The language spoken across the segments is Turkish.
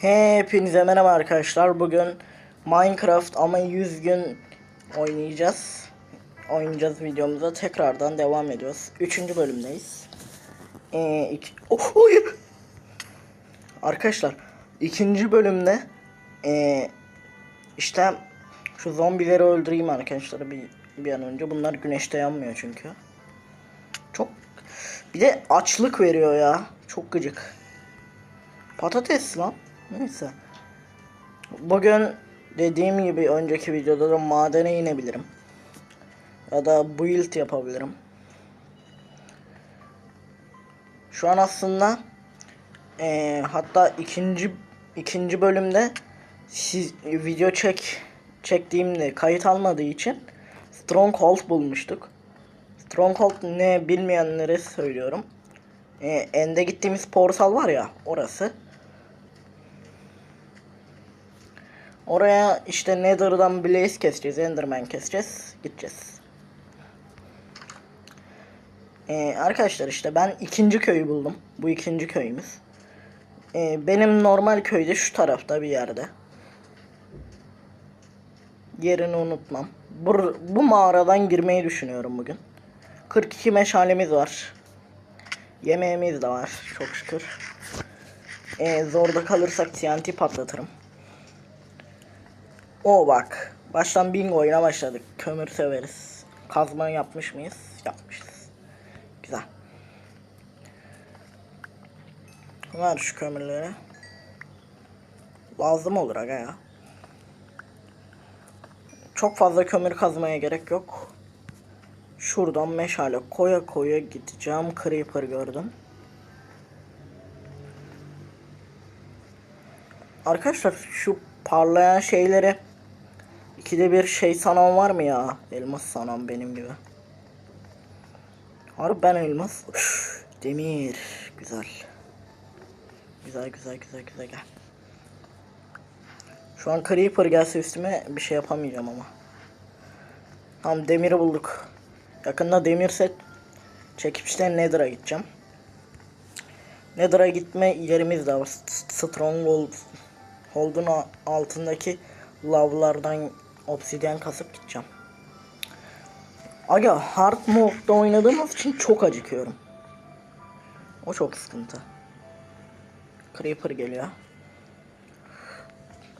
Hepinize merhaba arkadaşlar. Bugün Minecraft ama 100 gün oynayacağız. Oynayacağız videomuza. Tekrardan devam ediyoruz. Üçüncü bölümdeyiz. Ee, iki... Oh, hayır. Arkadaşlar ikinci bölümde ee, işte şu zombileri öldüreyim arkadaşlar bir, bir an önce. Bunlar güneşte yanmıyor çünkü. Çok bir de açlık veriyor ya. Çok gıcık. Patates lan. Neyse. Bugün dediğim gibi önceki videoda da madene inebilirim. Ya da build yapabilirim. Şu an aslında eee, hatta ikinci ikinci bölümde siz video çek çektiğimde kayıt almadığı için Stronghold bulmuştuk. Stronghold ne bilmeyenlere söylüyorum. Ee, ende gittiğimiz portal var ya orası. Oraya işte Nether'dan Blaze keseceğiz, Enderman keseceğiz, gideceğiz. Ee, arkadaşlar işte ben ikinci köyü buldum. Bu ikinci köyümüz. Ee, benim normal köyde şu tarafta bir yerde. Yerini unutmam. Bu, bu mağaradan girmeyi düşünüyorum bugün. 42 meşalemiz var. Yemeğimiz de var çok şükür. Ee, zorda kalırsak TNT patlatırım. O bak. Baştan bingo'yla başladık. Kömür severiz. Kazma yapmış mıyız? Yapmışız. Güzel. Ver şu kömürleri. Lazım olur aga ya. Çok fazla kömür kazmaya gerek yok. Şuradan meşale koya koya gideceğim. Creeper gördüm. Arkadaşlar şu parlayan şeyleri ikide bir şey sanan var mı ya? Elmas sanan benim gibi. Harbi ben elmas. Üf, demir. Güzel. Güzel güzel güzel güzel gel. Şu an Creeper gelse üstüme bir şey yapamayacağım ama. Tamam demiri bulduk. Yakında demir set çekip işte Nether'a gideceğim. Nether'a gitme yerimiz de var. Stronghold Hold'un altındaki lavlardan obsidyen kasıp gideceğim. Aga hard mode'da oynadığımız için çok acıkıyorum. O çok sıkıntı. Creeper geliyor.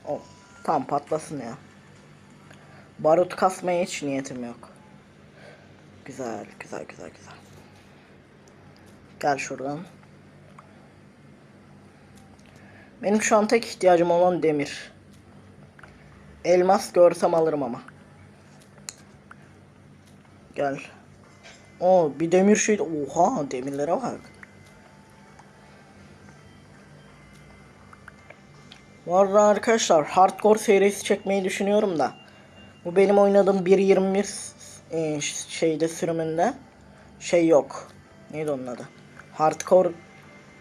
O tam patlasın ya. Barut kasmaya hiç niyetim yok. Güzel, güzel, güzel, güzel. Gel şuradan. Benim şu an tek ihtiyacım olan demir. Elmas görsem alırım ama. Gel. O bir demir şey. Oha demirlere bak. Bu arada arkadaşlar hardcore serisi çekmeyi düşünüyorum da. Bu benim oynadığım 1.21 e, şeyde sürümünde şey yok. Neydi onun adı? Hardcore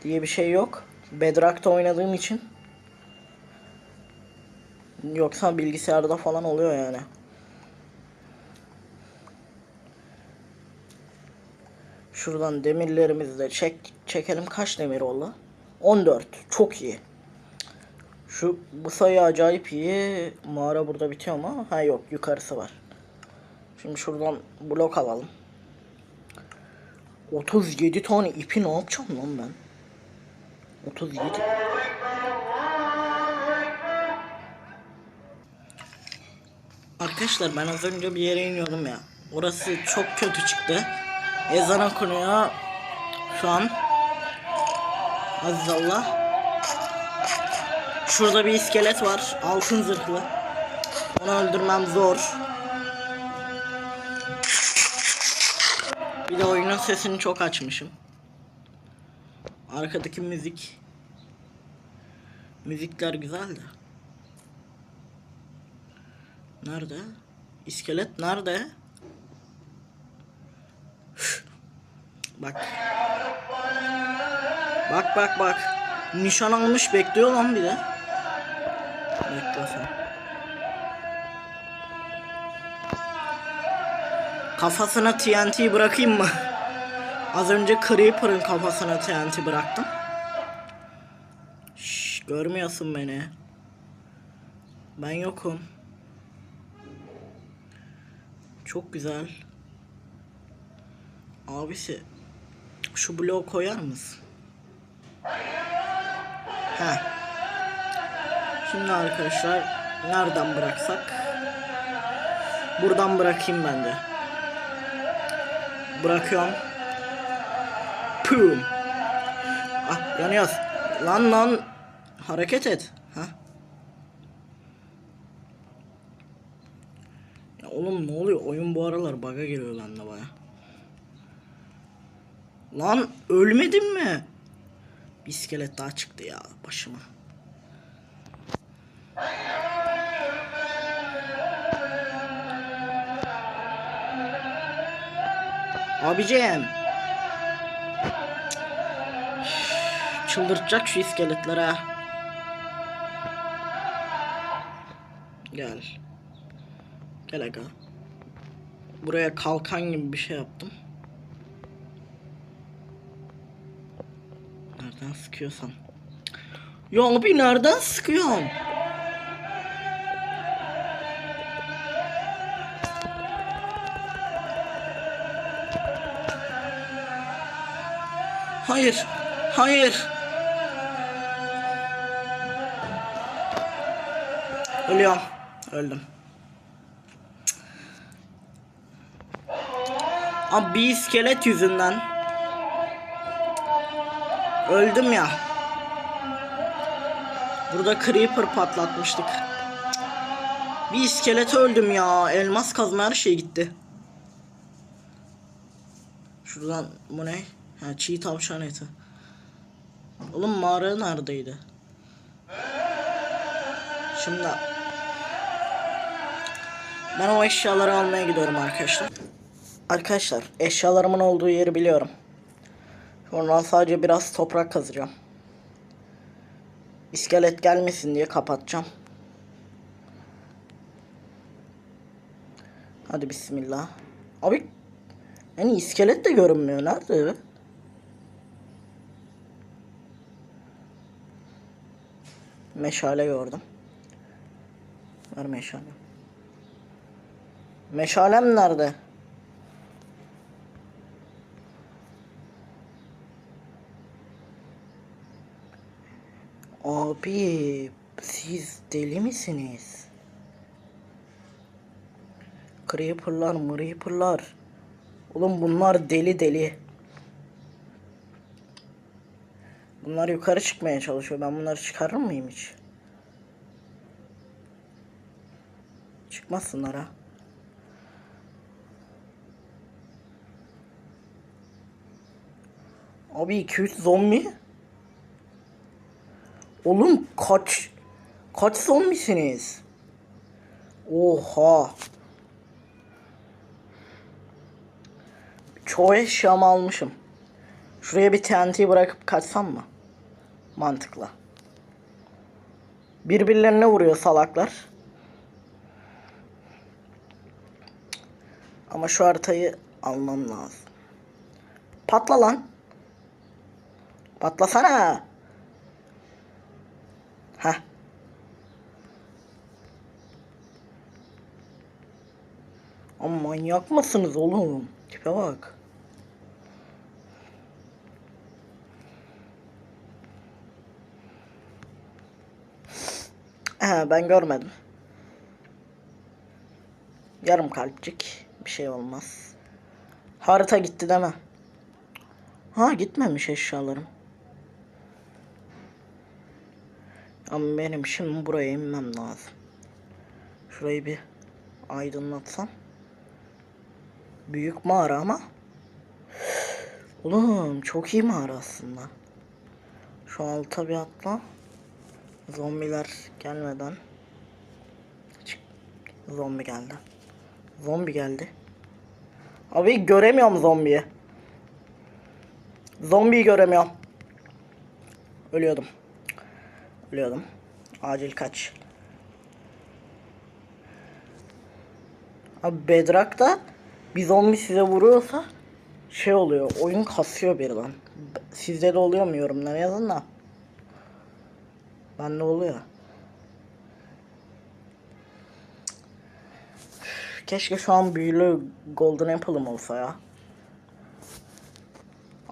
diye bir şey yok. Bedrock'ta oynadığım için. Yoksa bilgisayarda falan oluyor yani. Şuradan demirlerimizi de çek çekelim. Kaç demir oldu? 14. Çok iyi. Şu bu sayı acayip iyi. Mağara burada bitiyor mu? Ha yok yukarısı var. Şimdi şuradan blok alalım. 37 tane ipi ne yapacağım lan ben? 37 Arkadaşlar ben az önce bir yere iniyordum ya. Orası çok kötü çıktı. Ezan okunuyor. Şu an. Azizallah. Şurada bir iskelet var. Altın zırhlı. Onu öldürmem zor. Bir de oyunun sesini çok açmışım. Arkadaki müzik. Müzikler güzel de. Nerede? İskelet nerede? bak. Bak bak bak. Nişan almış bekliyor lan bir de. Bekle sen. Kafasına TNT bırakayım mı? Az önce Creeper'ın kafasına TNT bıraktım. Şşş, Görmüyorsun beni. Ben yokum. Çok güzel. Abisi şu bloğu koyar mısın? He. Şimdi arkadaşlar nereden bıraksak? Buradan bırakayım ben de. Bırakıyorum. Pum. Ah yanıyoruz. Lan lan. Hareket et. Ha? Ya oğlum ne oluyor? Oyun bu aralar bug'a giriyor bende baya. Lan ölmedin mi? Bir iskelet daha çıktı ya başıma. Abicim. Çıldırtacak şu iskeletler ha. Gel. Gel aga. Buraya kalkan gibi bir şey yaptım. Nereden sıkıyorsan. Ya abi nereden sıkıyorsun? Hayır. Hayır. Ölüyorum. Öldüm. Abi bir iskelet yüzünden. Öldüm ya. Burada creeper patlatmıştık. Bir iskelet öldüm ya. Elmas kazma her şey gitti. Şuradan bu ne? Ha çiğ tavşan eti. Oğlum mağara neredeydi? Şimdi ben o eşyaları almaya gidiyorum arkadaşlar. Arkadaşlar eşyalarımın olduğu yeri biliyorum. Oradan sadece biraz toprak kazacağım. İskelet gelmesin diye kapatacağım. Hadi bismillah. Abi yani iskelet de görünmüyor. Nerede? Meşale gördüm. Ver meşale. Meşalem nerede? Abi siz deli misiniz? Creeper'lar, Creeper'lar. Oğlum bunlar deli deli. Bunlar yukarı çıkmaya çalışıyor. Ben bunları çıkarır mıyım hiç? Çıkmazsınlar ha. Abi 200 zombi. Oğlum kaç kaç zombisiniz? Oha. Çoğu eşyamı almışım. Şuraya bir TNT bırakıp kaçsam mı? Mantıklı. Birbirlerine vuruyor salaklar. Ama şu haritayı almam lazım. Patla lan. Patlasana. Ama manyak mısınız oğlum? Tipe bak. He, ben görmedim. Yarım kalpçik. Bir şey olmaz. Harita gitti deme. Ha gitmemiş eşyalarım. Ama benim şimdi buraya inmem lazım. Şurayı bir aydınlatsam. Büyük mağara ama. Oğlum çok iyi mağara aslında. Şu alta bir atla. Zombiler gelmeden. Çık. Zombi geldi. Zombi geldi. Abi göremiyorum zombiyi. Zombiyi göremiyorum. Ölüyordum. Ölüyordum. Acil kaç. Abi Bedrock'ta bir zombi size vuruyorsa şey oluyor. Oyun kasıyor birden. Sizde de oluyor mu yorumlara yazın da. Bende oluyor. Keşke şu an büyülü Golden Apple'ım olsa ya.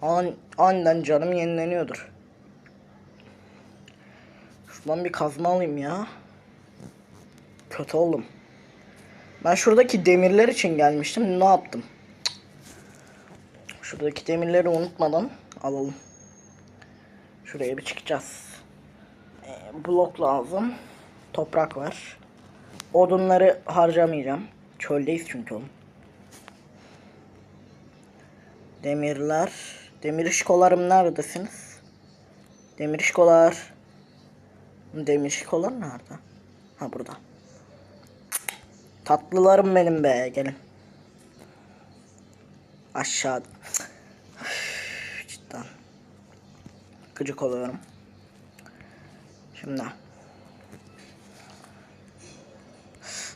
An aniden canım yenileniyordur. Şuradan bir kazma alayım ya. Kötü oldum. Ben şuradaki demirler için gelmiştim. Ne yaptım? Şuradaki demirleri unutmadan alalım. Şuraya bir çıkacağız. Ee, blok lazım. Toprak var. Odunları harcamayacağım. Çöldeyiz çünkü oğlum. Demirler. Demir işkolarım neredesiniz? Demir işkolar. Demir işkolar nerede? Ha burada. Tatlılarım benim be gelin. Aşağı. Cidden. Gıcık oluyorum. Şimdi.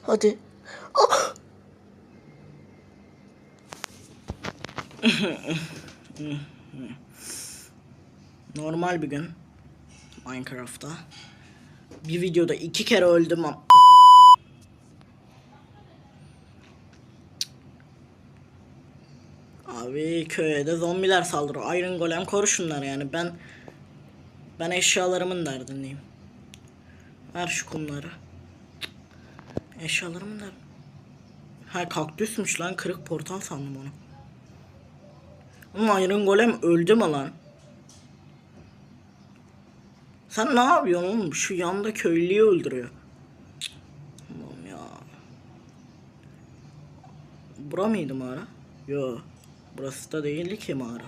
Hadi. Ah! Normal bir gün. Minecraft'ta. Bir videoda iki kere öldüm Abi köye de zombiler saldırıyor. Iron Golem koru yani. Ben ben eşyalarımın derdindeyim. Ver şu kumları. Eşyalarımın derdi. Ha kaktüsmüş lan. Kırık portal sandım onu. Ama Iron Golem öldü mü lan? Sen ne yapıyorsun oğlum? Şu yanda köylüyü öldürüyor. Allah'ım ya. Bura mıydı mağara? Yo. Burası da değildi ki mağara.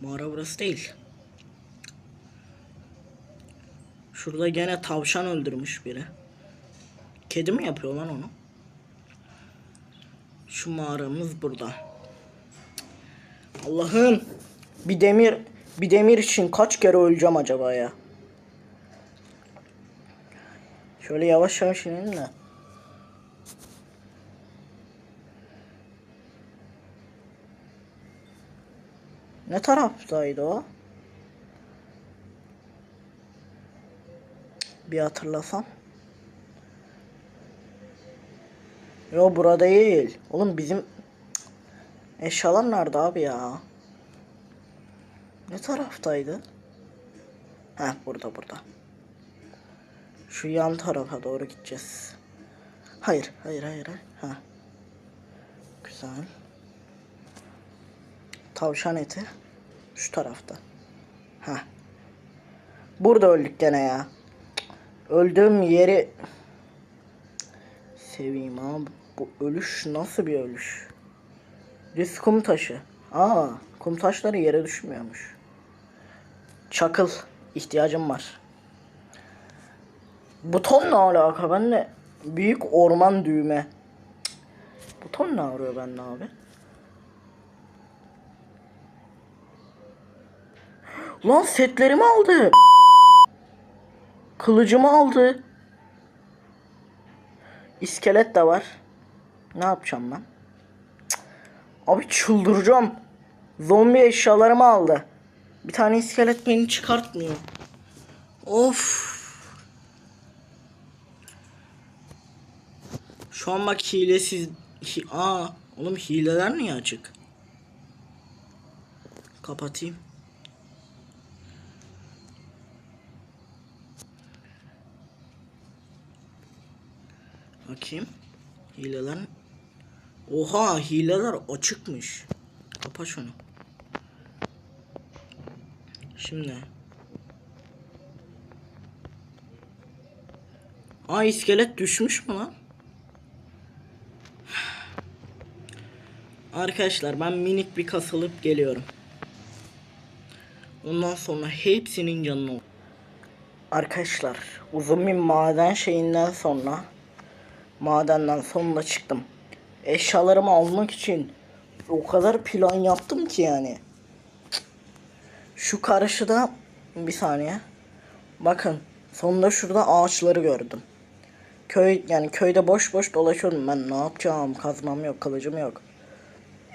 Mağara burası değil. Şurada gene tavşan öldürmüş biri. Kedi mi yapıyor lan onu? Şu mağaramız burada. Allah'ım. Bir demir bir demir için kaç kere öleceğim acaba ya? Şöyle yavaş yavaş inelim de. Ne taraftaydı o? Bir hatırlasam. Yo burada değil. Oğlum bizim eşyalar nerede abi ya? Ne taraftaydı? Heh burada burada. Şu yan tarafa doğru gideceğiz. Hayır hayır hayır. Ha. Güzel. Tavşan eti. Şu tarafta. Ha. Burada öldük gene ya. Öldüğüm yeri seveyim abi. Bu ölüş nasıl bir ölüş? Düz kum taşı. Aa, kum taşları yere düşmüyormuş. Çakıl ihtiyacım var. Buton ne alaka? Ben de büyük orman düğme. Buton ne arıyor bende abi? Lan setlerimi aldı. Kılıcımı aldı. İskelet de var. Ne yapacağım ben? Abi çıldıracağım. Zombi eşyalarımı aldı. Bir tane iskelet beni çıkartmıyor. Of. Şu an bak hilesiz... Hi Aa, oğlum hileler niye açık? Kapatayım. Bakayım. Hileler... Oha hileler açıkmış. Kapa şunu. Şimdi. Aa iskelet düşmüş mü lan? Arkadaşlar ben minik bir kasılıp geliyorum. Ondan sonra hepsinin canını Arkadaşlar uzun bir maden şeyinden sonra madenden sonunda çıktım. Eşyalarımı almak için o kadar plan yaptım ki yani. Şu karşıda bir saniye. Bakın sonunda şurada ağaçları gördüm. Köy yani köyde boş boş dolaşıyordum ben ne yapacağım kazmam yok kılıcım yok.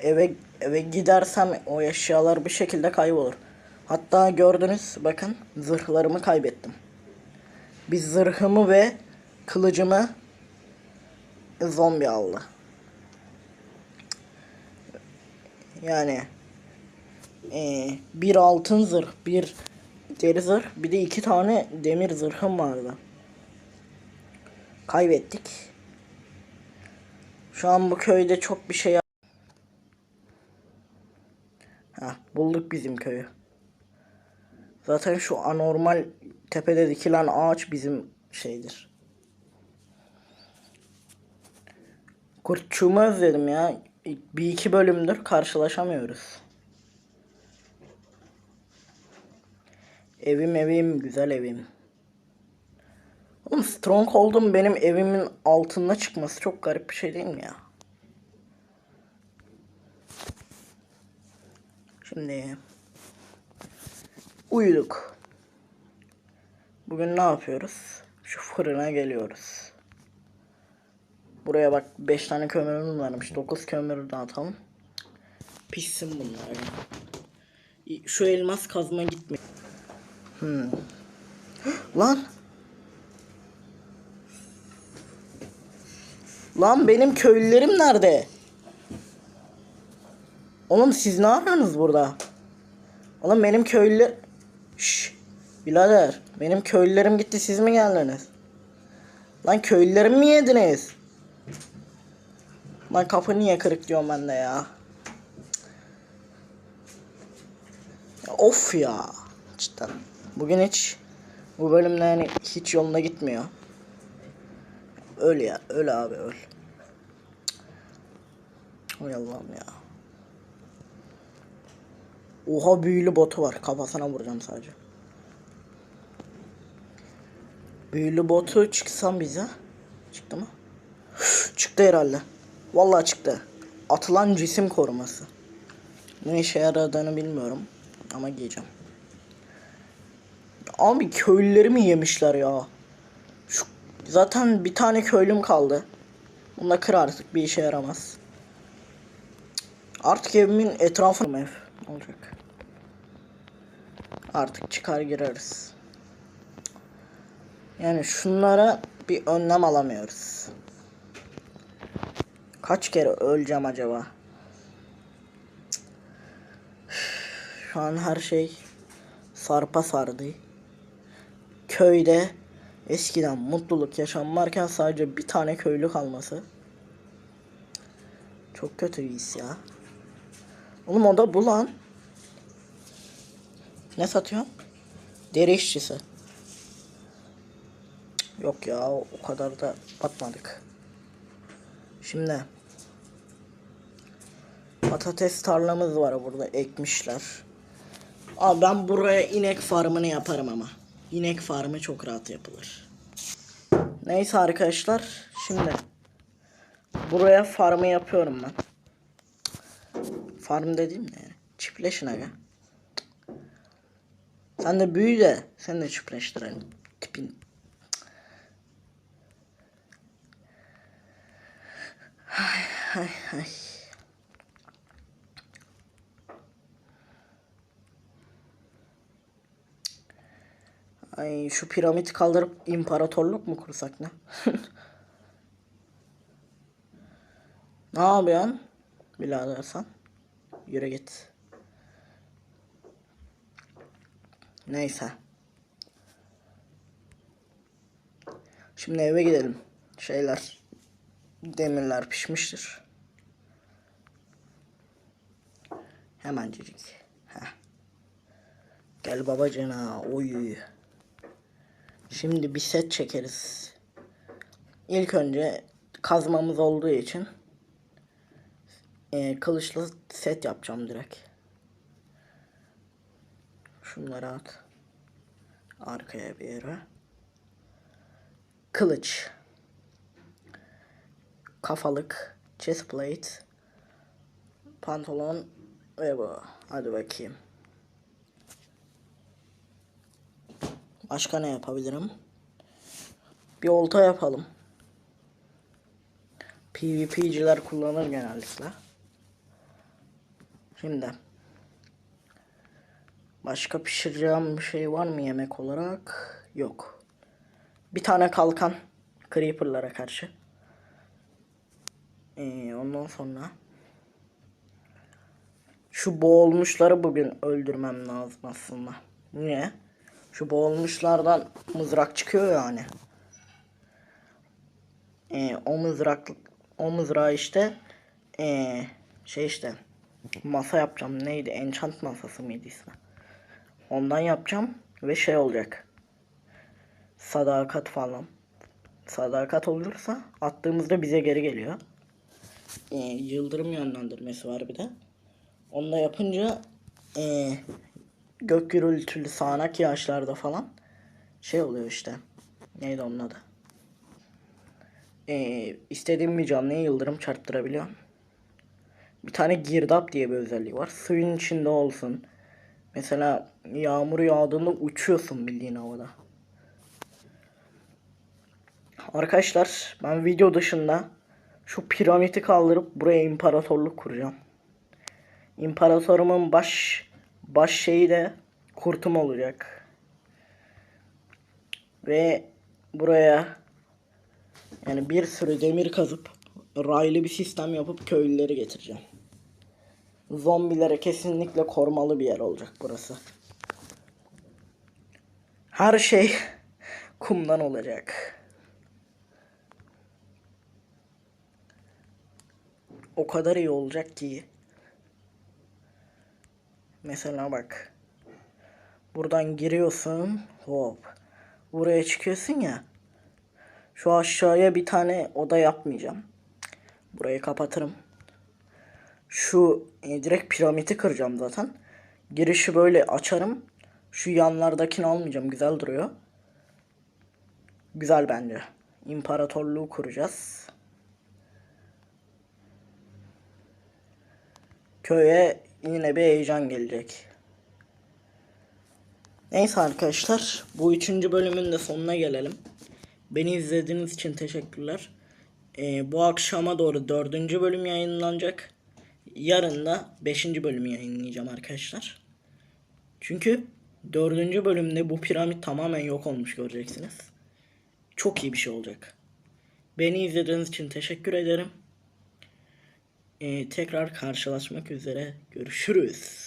Eve eve gidersem o eşyalar bir şekilde kaybolur. Hatta gördünüz bakın zırhlarımı kaybettim. Bir zırhımı ve kılıcımı zombi aldı. Yani eee, bir altın zırh, bir deri zırh, bir de iki tane demir zırhım vardı. Kaybettik. Şu an bu köyde çok bir şey yap- Heh, bulduk bizim köyü. Zaten şu anormal tepede dikilen ağaç bizim şeydir. Kurtçuğumu özledim ya. Bir iki bölümdür karşılaşamıyoruz. Evim evim güzel evim. Oğlum Stronghold'un benim evimin altına çıkması çok garip bir şey değil mi ya? Şimdi uyuduk. Bugün ne yapıyoruz? Şu fırına geliyoruz. Buraya bak 5 tane kömürümüz varmış. 9 kömürü dağıtalım. Pişsin bunlar. Şu elmas kazma gitmiyor. Hmm. Lan. Lan benim köylülerim nerede? Oğlum siz ne yapıyorsunuz burada? Oğlum benim köylüler... Şşş. Birader. Benim köylülerim gitti siz mi geldiniz? Lan köylülerimi mi yediniz? Lan kapı niye kırık diyorum ben de ya. Of ya. Cidden. Bugün hiç bu bölümde yani hiç yoluna gitmiyor. Öl ya. Öl abi öl. Hay Allah'ım ya. Oha büyülü botu var. Kafasına vuracağım sadece. Büyülü botu çıksam bize. Çıktı mı? çıktı herhalde. Vallahi çıktı. Atılan cisim koruması. Ne işe yaradığını bilmiyorum. Ama giyeceğim. Abi köylülerimi yemişler ya. Şu, zaten bir tane köylüm kaldı. Bunu da kır artık bir işe yaramaz. Artık evimin etrafı ev? Olacak? Artık çıkar gireriz. Yani şunlara bir önlem alamıyoruz. Kaç kere öleceğim acaba? Şu an her şey sarpa sardı. Köyde eskiden mutluluk yaşam varken sadece bir tane köylü kalması. Çok kötü bir his ya. Oğlum o da bu lan. Ne satıyorsun? Deri işçisi. Yok ya o kadar da batmadık. Şimdi patates tarlamız var burada ekmişler. Abi ben buraya inek farmını yaparım ama. İnek farmı çok rahat yapılır. Neyse arkadaşlar şimdi buraya farmı yapıyorum ben. Farm dediğim ne yani? Çiftleşin aga. Sen de büyü de sen de çiftleştirelim. Tipin. Ay ay ay. Ay şu piramit kaldırıp imparatorluk mu kursak ne? ne yapıyorsun? Birader sen. Yürü git. Neyse. Şimdi eve gidelim. Şeyler. Demirler pişmiştir. Hemencecik. Heh. Gel babacına. Oy. Şimdi bir set çekeriz. İlk önce kazmamız olduğu için e, kılıçlı set yapacağım direkt. Şunları at. Arkaya bir yere. Kılıç. Kafalık. Chest plate. Pantolon. Ve bu. Hadi bakayım. Başka ne yapabilirim? Bir olta yapalım. PvP'ciler kullanır genellikle. Şimdi. Başka pişireceğim bir şey var mı yemek olarak? Yok. Bir tane kalkan. Creeper'lara karşı. Ee, ondan sonra şu boğulmuşları bugün öldürmem lazım aslında. Niye? Şu boğulmuşlardan mızrak çıkıyor yani. Ee, o mızrak o mızrağı işte ee, şey işte masa yapacağım. Neydi? Enchant masası mıydı ismi? Ondan yapacağım ve şey olacak. Sadakat falan. Sadakat olursa attığımızda bize geri geliyor. Ee, yıldırım yönlendirmesi var bir de. Onu da yapınca ee, gök gürültülü sağanak yağışlarda falan şey oluyor işte. Neydi onun adı? Ee, istediğim bir canlıya yıldırım çarptırabiliyorum. Bir tane girdap diye bir özelliği var. Suyun içinde olsun. Mesela yağmur yağdığında uçuyorsun bildiğin havada. Arkadaşlar ben video dışında şu piramidi kaldırıp buraya imparatorluk kuracağım. İmparatorumun baş baş şeyi de kurtum olacak. Ve buraya yani bir sürü demir kazıp raylı bir sistem yapıp köylüleri getireceğim. Zombilere kesinlikle korumalı bir yer olacak burası. Her şey kumdan olacak. O kadar iyi olacak ki. Mesela bak. Buradan giriyorsun. Hop. Buraya çıkıyorsun ya. Şu aşağıya bir tane oda yapmayacağım. Burayı kapatırım. Şu e, direkt piramidi kıracağım zaten. Girişi böyle açarım. Şu yanlardakini almayacağım. Güzel duruyor. Güzel bence. İmparatorluğu kuracağız. Köye yine bir heyecan gelecek. Neyse arkadaşlar. Bu üçüncü bölümün de sonuna gelelim. Beni izlediğiniz için teşekkürler. Ee, bu akşama doğru dördüncü bölüm yayınlanacak. Yarın da beşinci bölümü yayınlayacağım arkadaşlar. Çünkü dördüncü bölümde bu piramit tamamen yok olmuş göreceksiniz. Çok iyi bir şey olacak. Beni izlediğiniz için teşekkür ederim. Ee, tekrar karşılaşmak üzere. Görüşürüz.